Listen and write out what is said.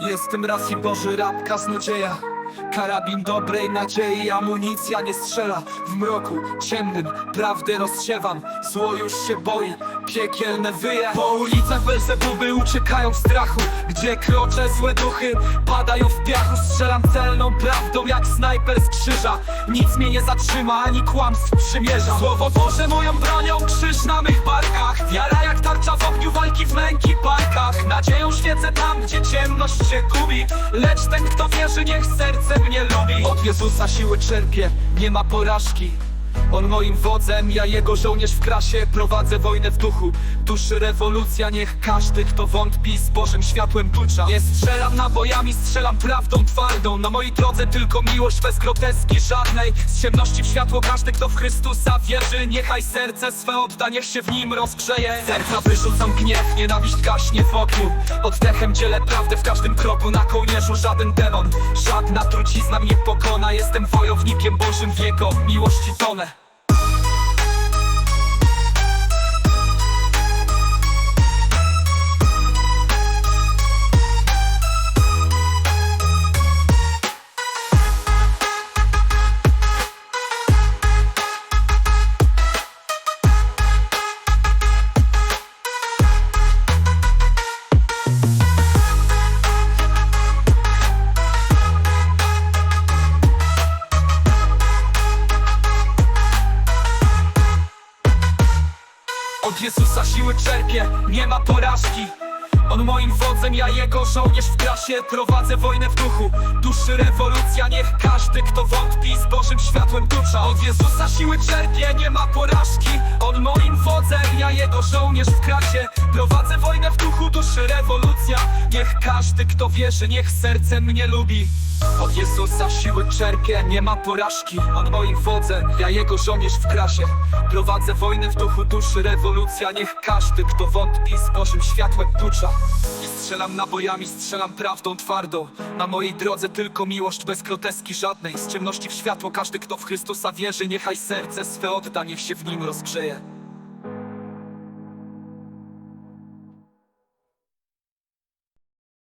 Jestem raz i Boży rap kaznodzieja Karabin dobrej nadziei, amunicja nie strzela. W mroku ciemnym prawdę rozsiewam. Zło już się boi, piekielne wyje. Po ulicach Belzebuby uciekają w strachu. Gdzie krocze złe duchy padają w piachu. Strzelam celną prawdą jak snajper z krzyża. Nic mnie nie zatrzyma, ani kłamstw przymierza. Słowo Boże moją bronią, walki w męki parkach Nadzieją świecę tam, gdzie ciemność się gubi. Lecz ten kto wierzy, niech serce mnie lubi. Od Jezusa siły czerpie, nie ma porażki on moim wodzem, ja jego żołnierz w krasie. Prowadzę wojnę w duchu, duszy rewolucja Niech każdy, kto wątpi, z Bożym światłem tucza. Nie strzelam nabojami, strzelam prawdą twardą. Na mojej drodze tylko miłość bez groteski żadnej. Z ciemności w światło każdy, kto w Chrystusa wierzy. Niechaj serce swe odda, niech się w nim rozgrzeje. Serca wyrzucam gniew, nienawiść gaśnie w ogniu. Oddechem dzielę prawdę w każdym kroku. Na kołnierzu żaden demon, żadna trucizna mnie pokona. Jestem wojownikiem Bożym w jego miłości tonę Od Jezusa siły czerpię, nie ma porażki. On moim wodzem, ja jego żołnierz w krasie Prowadzę wojnę w duchu, duszy rewolucja Niech każdy, kto wątpi, z Bożym światłem tucza Od Jezusa siły czerpię, nie ma porażki. On moim wodzem, ja jego żołnierz w krasie Prowadzę wojnę w duchu, duszy rewolucja Niech każdy, kto wierzy, niech sercem mnie lubi. Od Jezusa siły czerpię, nie ma porażki. On moim wodzem, ja jego żołnierz w krasie. Prowadzę wojnę w duchu duszy, rewolucja. Niech każdy, kto wątpi, z Bożym światłem tucza. Nie strzelam nabojami, strzelam prawdą twardą. Na mojej drodze tylko miłość bez groteski żadnej. Z ciemności w światło każdy, kto w Chrystusa wierzy Niechaj serce swe odda, niech się w nim rozgrzeje